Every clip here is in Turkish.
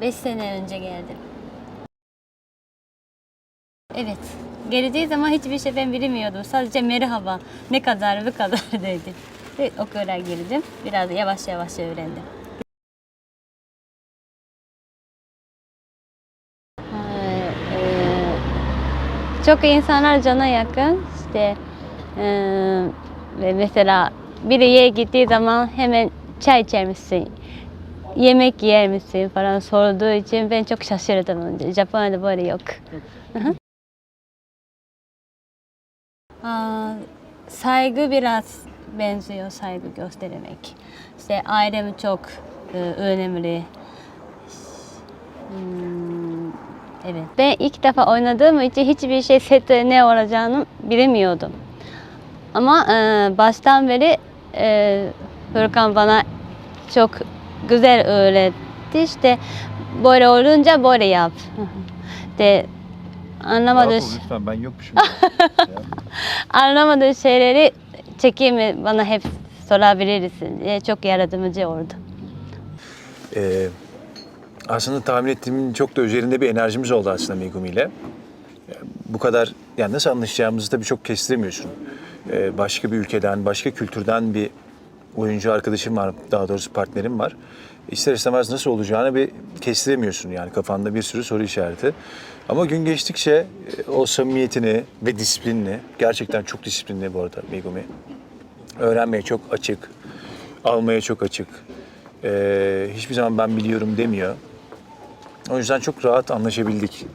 5 sene önce geldim. Evet. Geleceği zaman hiçbir şey ben bilmiyordum. Sadece merhaba, ne kadar, bu kadar dedi. Evet, okula girdim. Biraz yavaş yavaş öğrendim. Ee, e, çok insanlar cana yakın. İşte e, mesela biri yere gittiği zaman hemen çay içer? Yemek yer misin falan sorduğu için ben çok şaşırdım. Japonya'da böyle yok. Aa, saygı biraz benziyor saygı göstermek. İşte ailem çok e, önemli. Hmm, evet. Ben ilk defa oynadığım için hiçbir şey sette ne olacağını bilmiyordum. Ama e, baştan beri e, Furkan bana çok güzel öğretti. İşte böyle olunca böyle yap. de anlamadığı, ol lütfen ben yokmuşum. Ya. anlamadığı şeyleri çekimi bana hep sorabilirsin diye çok yardımcı oldu. Ee, aslında tahmin ettiğimin çok da üzerinde bir enerjimiz oldu aslında Megumi ile. Yani Bu kadar, yani nasıl anlaşacağımızı tabii çok kestiremiyorsun. Ee, başka bir ülkeden, başka kültürden bir oyuncu arkadaşım var, daha doğrusu partnerim var. İster istemez nasıl olacağını bir kestiremiyorsun yani kafanda bir sürü soru işareti. Ama gün geçtikçe e, o samimiyetini ve disiplinini, gerçekten çok disiplinli bu arada Megumi. Öğrenmeye çok açık, almaya çok açık. Ee, hiçbir zaman ben biliyorum demiyor. O yüzden çok rahat anlaşabildik.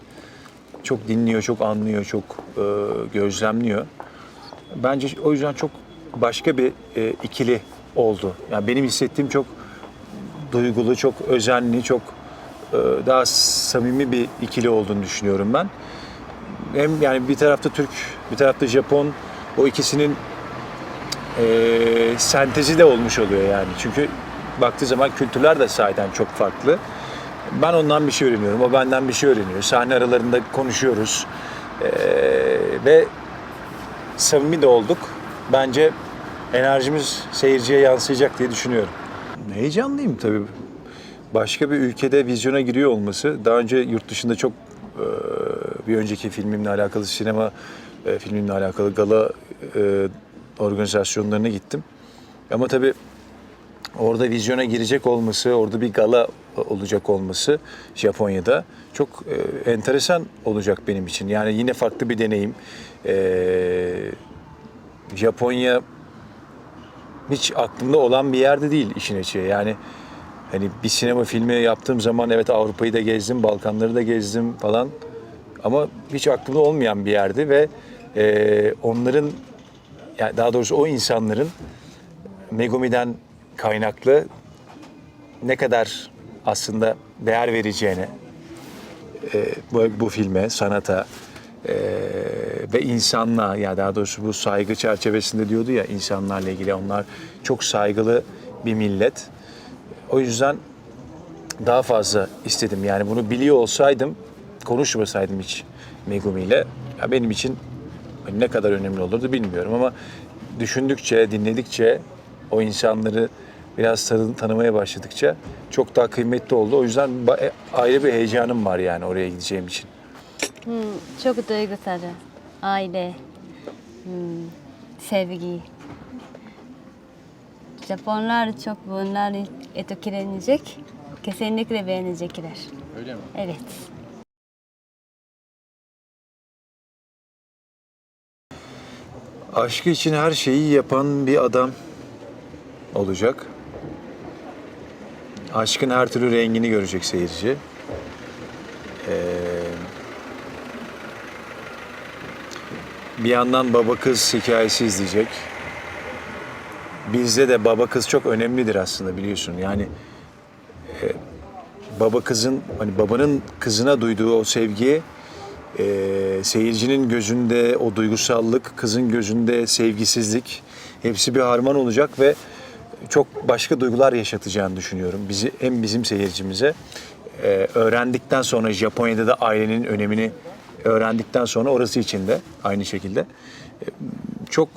Çok dinliyor, çok anlıyor, çok e, gözlemliyor. Bence o yüzden çok başka bir e, ikili oldu. Yani benim hissettiğim çok duygulu, çok özenli, çok e, daha samimi bir ikili olduğunu düşünüyorum ben. Hem yani bir tarafta Türk, bir tarafta Japon. O ikisinin e, sentezi de olmuş oluyor yani. Çünkü baktığı zaman kültürler de sahiden çok farklı. Ben ondan bir şey öğreniyorum, o benden bir şey öğreniyor. Sahne aralarında konuşuyoruz E, ve samimi de olduk. Bence enerjimiz seyirciye yansıyacak diye düşünüyorum. Heyecanlıyım tabii. Başka bir ülkede vizyona giriyor olması, daha önce yurt dışında çok e, bir önceki filmimle alakalı sinema e, filmimle alakalı gala e, organizasyonlarına gittim. Ama tabii orada vizyona girecek olması, orada bir gala olacak olması Japonya'da çok enteresan olacak benim için. Yani yine farklı bir deneyim. Japonya hiç aklımda olan bir yerde değil işin açığı. Yani hani bir sinema filmi yaptığım zaman evet Avrupa'yı da gezdim, Balkanları da gezdim falan. Ama hiç aklımda olmayan bir yerdi ve e, onların yani daha doğrusu o insanların Megumi'den kaynaklı ne kadar aslında değer vereceğine e, bu, bu filme, sanata e, ve insanlığa ya daha doğrusu bu saygı çerçevesinde diyordu ya insanlarla ilgili onlar çok saygılı bir millet. O yüzden daha fazla istedim. Yani bunu biliyor olsaydım, konuşmasaydım hiç Megumi ile ya benim için ne kadar önemli olurdu bilmiyorum ama düşündükçe, dinledikçe o insanları biraz tanı- tanımaya başladıkça çok daha kıymetli oldu. O yüzden e, ayrı bir heyecanım var yani oraya gideceğim için. Hmm, çok duygusal. Aile, hmm, sevgi. Japonlar çok bunları etkilenecek. Kesinlikle beğenecekler. Öyle mi? Evet. Aşkı için her şeyi yapan bir adam olacak. Aşkın her türlü rengini görecek seyirci. Ee, bir yandan baba kız hikayesi izleyecek. Bizde de baba kız çok önemlidir aslında biliyorsun. Yani e, baba kızın hani babanın kızına duyduğu o sevgi e, seyircinin gözünde o duygusallık, kızın gözünde sevgisizlik hepsi bir harman olacak ve çok başka duygular yaşatacağını düşünüyorum. Bizi hem bizim seyircimize e, öğrendikten sonra Japonya'da da ailenin önemini öğrendikten sonra orası için de aynı şekilde e, çok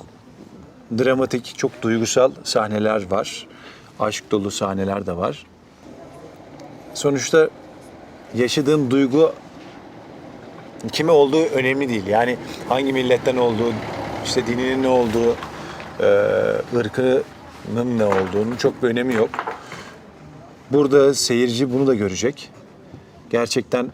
dramatik, çok duygusal sahneler var. Aşk dolu sahneler de var. Sonuçta yaşadığın duygu kime olduğu önemli değil. Yani hangi milletten olduğu, işte dininin ne olduğu, e, ırkının ne olduğunun çok bir önemi yok. Burada seyirci bunu da görecek. Gerçekten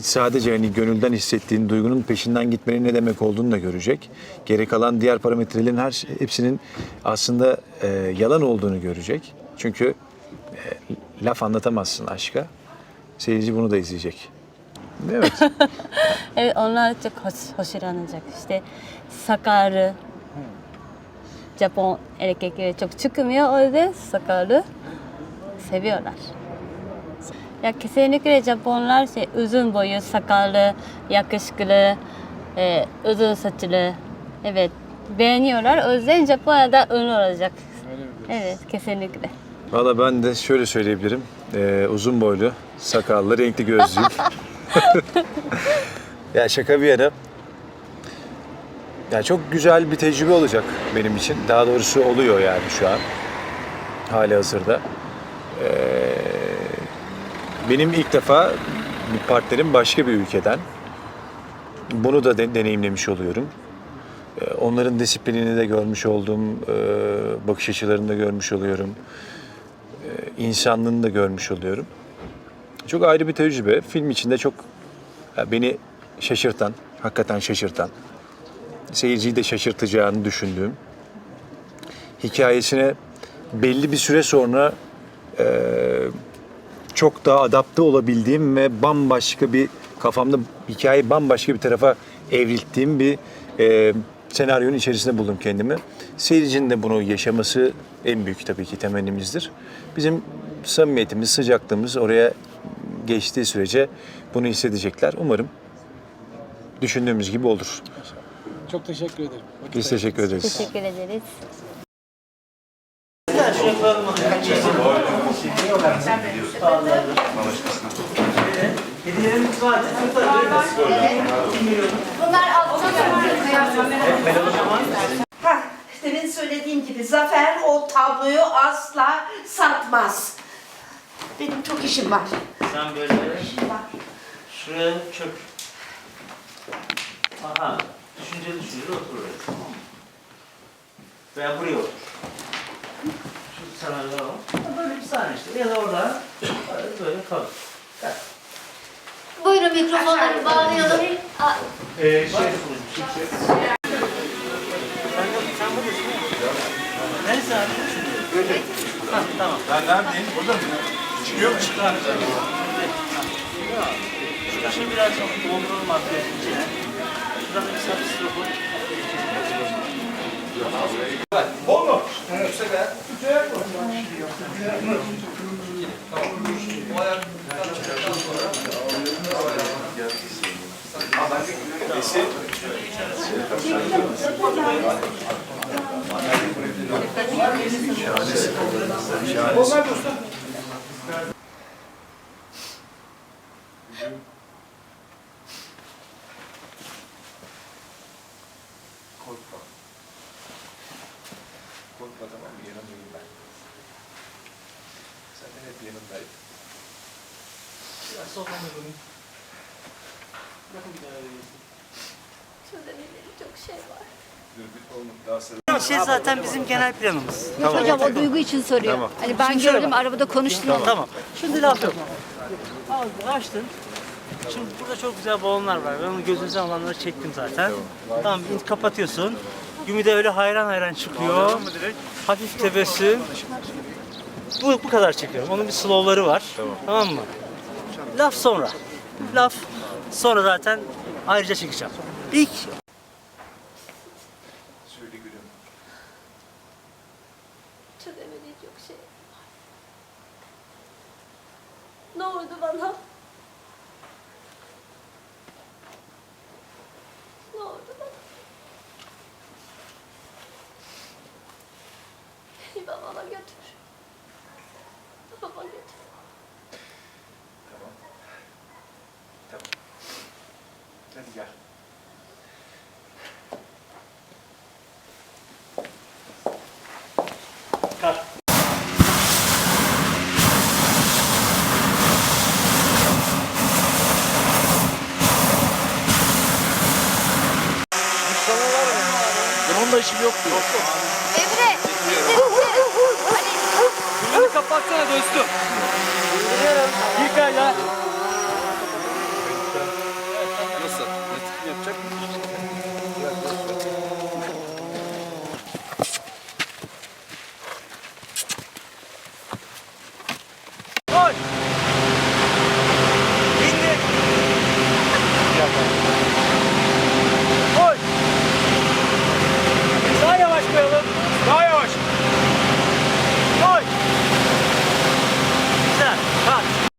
sadece hani gönülden hissettiğin duygunun peşinden gitmenin ne demek olduğunu da görecek. Geri kalan diğer parametrelerin her şey- hepsinin aslında e, yalan olduğunu görecek. Çünkü e, laf anlatamazsın aşka. Seyirci bunu da izleyecek. Evet. Evet onlar çok hoş, hoşlanacak. İşte sakallı Japon erkekleri çok çıkmıyor. O yüzden sakallı seviyorlar. Ya kesinlikle Japonlar şey, uzun boyu, sakallı, yakışıklı, e, uzun saçlı. Evet beğeniyorlar. O yüzden Japonya'da ünlü olacak. Evet kesinlikle. Valla ben de şöyle söyleyebilirim. Ee, uzun boylu, sakallı, renkli gözlüyüm. ya şaka bir yana. Ya çok güzel bir tecrübe olacak benim için. Daha doğrusu oluyor yani şu an. Hali hazırda. Ee, benim ilk defa partnerim başka bir ülkeden. Bunu da de- deneyimlemiş oluyorum. Ee, Onların disiplinini de görmüş oldum, ee, bakış açılarını da görmüş oluyorum insanlığını da görmüş oluyorum. Çok ayrı bir tecrübe. Film içinde çok beni şaşırtan, hakikaten şaşırtan, seyirciyi de şaşırtacağını düşündüğüm, hikayesine belli bir süre sonra çok daha adapte olabildiğim ve bambaşka bir kafamda hikayeyi bambaşka bir tarafa evrilttiğim bir eee senaryonun içerisinde buldum kendimi. Seyircinin de bunu yaşaması en büyük tabii ki temennimizdir. Bizim samimiyetimiz, sıcaklığımız oraya geçtiği sürece bunu hissedecekler. Umarım düşündüğümüz gibi olur. Çok teşekkür ederim. Vakit Biz teşekkür ederiz. Teşekkür ederiz. Hediyelerimiz var. Bunlar Ha, demin söylediğim gibi Zafer o tabloyu asla satmaz. Benim çok işim var. Sen böyle İşim var. şuraya çök. Aha. Düşünceli düşünceli otur oraya. Tamam mı? Veya buraya otur. Şu sana alalım. Böyle bir saniye işte. Ya da orada böyle kalır. Gel. Buyurun mikrofonları bağlayalım. Aa, Ee, şey, sen buradasın ya. Neyse abi. Ha, tamam. Ben neredeyim? Burada mı? Çıkıyor mu? Çıkar. Şimdi biraz dolduralım arkadaşlar içine. Şurada bir sarı sırrı Korkma. Korkma tamam mı? Yanındayım ben. Senden hep yanındayım. Biraz soldan da göreyim. Bakın bir daha vereyim. çok şey var. Şey zaten bizim genel planımız. Hocam o duygu için soruyor. Tamam. Hani ben Şimdi şöyle gördüm bak. arabada konuştum ama. Tamam. Şimdi laf yok. Açtın. Şimdi burada çok güzel balonlar var. Ben onu gözünüzden alanları çektim zaten. Tamam, kapatıyorsun. Gümü de öyle hayran hayran çıkıyor. Hafif tebessüm. Bu, bu kadar çekiyorum. Onun bir slowları var. Tamam. mı? Laf sonra. Laf sonra zaten ayrıca çekeceğim. İlk Söyle gülüm. Çözemeyecek şey. Ne oldu bana? Ne oldu bana? Beni babama götür. Hadi gel. Kalk. Onda işim yoktu. Yok yok. Emre. Hani. Bunu kapatsana dostum. Biliyorum. Yıka ya.